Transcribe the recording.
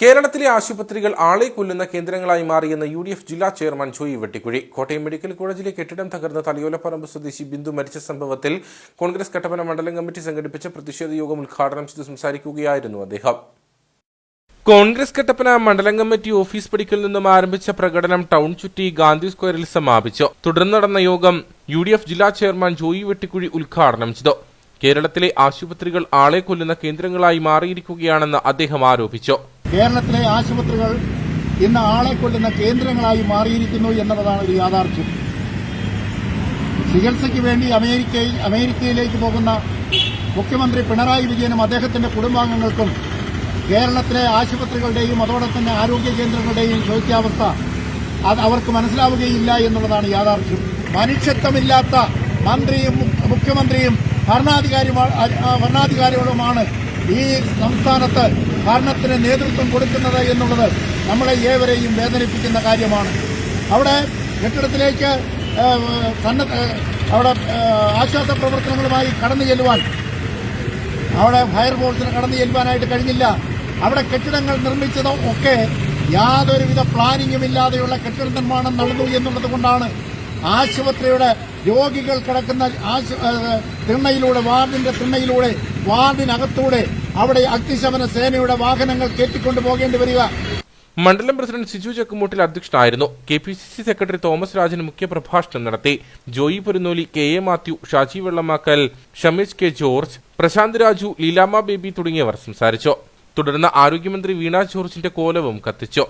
കേരളത്തിലെ ആശുപത്രികൾ ആളെ കൊല്ലുന്ന കേന്ദ്രങ്ങളായി മാറിയെന്ന് യു ഡി എഫ് ജില്ലാ ചെയർമാൻ ജോയി വെട്ടിക്കുഴി. കോട്ടയം മെഡിക്കൽ കോളേജിലെ കെട്ടിടം തകർന്ന് തലയോലപ്പറമ്പ് സ്വദേശി ബിന്ദു മരിച്ച സംഭവത്തിൽ കോൺഗ്രസ് കട്ടപ്പന മണ്ഡലം കമ്മിറ്റി സംഘടിപ്പിച്ച പ്രതിഷേധ യോഗം ഉദ്ഘാടനം ചെയ്ത് സംസാരിക്കുകയായിരുന്നു അദ്ദേഹം. കോൺഗ്രസ് കട്ടപ്പന മണ്ഡലം കമ്മിറ്റി ഓഫീസ് പടിക്കൽ നിന്നും ആരംഭിച്ച പ്രകടനം ടൗൺ ചുറ്റി ഗാന്ധി സ്ക്വയറിൽ സമാപിച്ചു. തുടർന്ന് നടന്ന യോഗം യു ഡി എഫ് ജില്ലാ ചെയർമാൻ ജോയി വെട്ടിക്കുഴി ഉദ്ഘാടനം ചെയ്തു. കേരളത്തിലെ ആശുപത്രികൾ ആളെ കൊല്ലുന്ന കേന്ദ്രങ്ങളായി മാറിയിരിക്കുകയാണെന്ന് അദ്ദേഹം ആരോപിച്ചു. കേരളത്തിലെ ആശുപത്രികൾ ഇന്ന് ആളെ കൊല്ലുന്ന കേന്ദ്രങ്ങളായി മാറിയിരിക്കുന്നു എന്നുള്ളതാണ് ഒരു യാഥാർത്ഥ്യം. ചികിത്സയ്ക്ക് വേണ്ടി അമേരിക്കയിൽ അമേരിക്കയിലേക്ക് പോകുന്ന മുഖ്യമന്ത്രി പിണറായി വിജയനും അദ്ദേഹത്തിന്റെ കുടുംബാംഗങ്ങൾക്കും കേരളത്തിലെ ആശുപത്രികളുടെയും അതോടൊപ്പം തന്നെ ആരോഗ്യ കേന്ദ്രങ്ങളുടെയും ശോച്യാവസ്ഥ അത് അവർക്ക് മനസ്സിലാവുകയില്ല എന്നുള്ളതാണ് യാഥാർത്ഥ്യം. മനുഷ്യത്വമില്ലാത്ത മന്ത്രിയും മുഖ്യമന്ത്രിയും ഭരണാധികാരികളുമാണ് ഈ സംസ്ഥാനത്ത് ഭരണത്തിന് നേതൃത്വം കൊടുക്കുന്നത് എന്നുള്ളത് നമ്മളെ ഏവരെയും വേദനിപ്പിക്കുന്ന കാര്യമാണ്. അവിടെ കെട്ടിടത്തിലേക്ക് സന്നദ്ധ അവിടെ ആശ്വാസ പ്രവർത്തനങ്ങളുമായി കടന്നു ചെല്ലുവാൻ അവിടെ ഫയർഫോഴ്സിന് കടന്നു ചെല്ലുവാനായിട്ട് കഴിഞ്ഞില്ല. അവിടെ കെട്ടിടങ്ങൾ നിർമ്മിച്ചതും ഒക്കെ യാതൊരുവിധ പ്ലാനിങ്ങും ഇല്ലാതെയുള്ള കെട്ടിട നിർമ്മാണം നടന്നു എന്നുള്ളത് കൊണ്ടാണ് ആശുപത്രിയുടെ രോഗികൾ കിടക്കുന്ന തിണ്ണയിലൂടെ വാർഡിന്റെ തിണ്ണയിലൂടെ വാർഡിനകത്തൂടെ അവിടെ അഗ്നിശമന സേനയുടെ വാഹനങ്ങൾ കയറ്റിക്കൊണ്ടു പോകേണ്ടി വരിക. മണ്ഡലം പ്രസിഡന്റ് സിജു ചക്കുമൂട്ടിൽ അധ്യക്ഷനായിരുന്നു. K P C C secretary Thomas Rajan മുഖ്യപ്രഭാഷണം നടത്തി. Joy Porunnoli K A Mathew Shaji Vellamakkal Shamesh K George Prashanth Raju Leelamma Baby തുടങ്ങിയവർ സംസാരിച്ചു. തുടർന്ന് ആരോഗ്യമന്ത്രി വീണ ജോർജിന്റെ കോലവും കത്തിച്ചു.